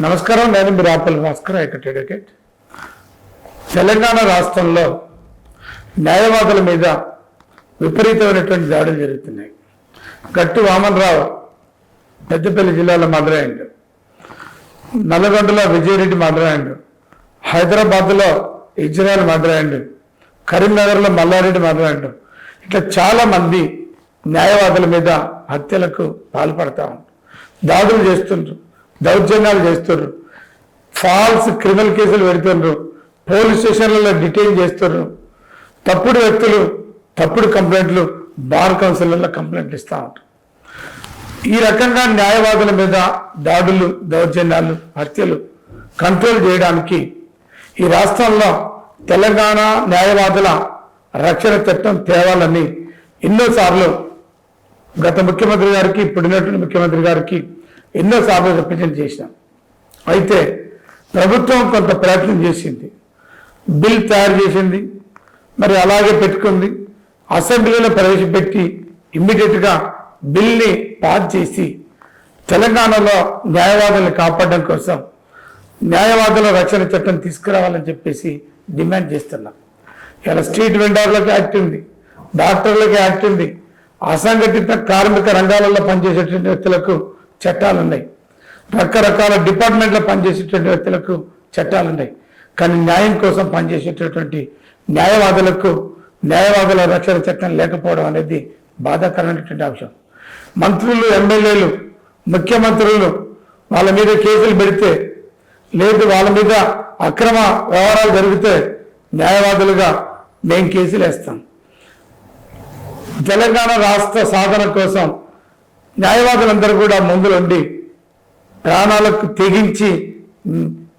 నమస్కారం నేను మీరు ఆపల్ భాస్కర్ ఐకట్ అడ్వకేట్ తెలంగాణ రాష్ట్రంలో న్యాయవాదుల మీద విపరీతమైనటువంటి దాడులు జరుగుతున్నాయి. గట్టు వామనరావు పెద్దపల్లి జిల్లాలో మర్డరైండు నల్లగొండలో విజయరెడ్డి మర్డరైండు హైదరాబాద్లో ఇజ్రాయల్ మర్డరైండు కరీంనగర్లో మల్లారెడ్డి మర్డరైండు ఇట్లా చాలామంది న్యాయవాదుల మీద హత్యలకు పాల్పడతా ఉంటారు దాడులు చేస్తుంటారు దౌర్జన్యాలు చేస్తున్నారు ఫాల్స్ క్రిమినల్ కేసులు పెడుతుండ్రు. పోలీస్ స్టేషన్లలో డిటైన్ చేస్తున్నారు తప్పుడు వ్యక్తులు తప్పుడు కంప్లైంట్లు బార్ కౌన్సిల్లో కంప్లైంట్లు ఇస్తూ ఉంటారు ఈ రకంగా న్యాయవాదుల మీద దాడులు దౌర్జన్యాలు హత్యలు కంట్రోల్ చేయడానికి ఈ రాష్ట్రంలో తెలంగాణ న్యాయవాదుల రక్షణ చట్టం తేవాలని ఎన్నోసార్లు గత ముఖ్యమంత్రి గారికి ఇప్పుడున్నటువంటి ముఖ్యమంత్రి గారికి ఎన్నోసార్లు రిప్రజెంట్ చేసినాం. అయితే ప్రభుత్వం కొంత ప్రయత్నం చేసింది. బిల్ తయారు చేసింది. మరి అలాగే పెట్టుకుంది. అసెంబ్లీలో ప్రవేశపెట్టి ఇమ్మీడియట్గా బిల్ని పాస్ చేసి తెలంగాణలో న్యాయవాదులను కాపాడడం కోసం న్యాయవాదుల రక్షణ చట్టం తీసుకురావాలని చెప్పేసి డిమాండ్ చేస్తున్నాం. ఇలా స్ట్రీట్ వెండర్లకు యాక్ట్ ఉంది. డాక్టర్లకు యాక్ట్ ఉంది. అసంఘటిత కార్మిక రంగాలలో పనిచేసేటువంటి వ్యక్తులకు చట్టాలు ఉన్నాయి రకరకాల డిపార్ట్మెంట్లో పనిచేసేటువంటి వ్యక్తులకు చట్టాలు ఉన్నాయి కానీ న్యాయం కోసం పనిచేసేటటువంటి న్యాయవాదులకు న్యాయవాదుల రక్షణ చట్టం లేకపోవడం అనేది బాధాకరమైనటువంటి అంశం. మంత్రులు ఎమ్మెల్యేలు ముఖ్యమంత్రులు వాళ్ళ మీద కేసులు పెడితే లేదు వాళ్ళ మీద అక్రమ వ్యవహారాలు జరిగితే న్యాయవాదులుగా మేము కేసులు వేస్తాం తెలంగాణ రాష్ట్ర సాధన కోసం న్యాయవాదులందరూ కూడా ముందులుండి ప్రాణాలకు తెగించి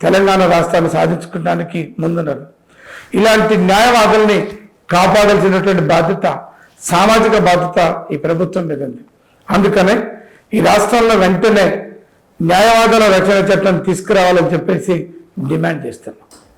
తెలంగాణ రాష్ట్రాన్ని సాధించుకోవడానికి ముందున్నారు. ఇలాంటి న్యాయవాదుల్ని కాపాడాల్సినటువంటి బాధ్యత సామాజిక బాధ్యత ఈ ప్రభుత్వం మీద ఉంది అందుకనే ఈ రాష్ట్రంలో వెంటనే న్యాయవాదుల రక్షణ చట్టం తీసుకురావాలని చెప్పేసి డిమాండ్ చేస్తున్నాం.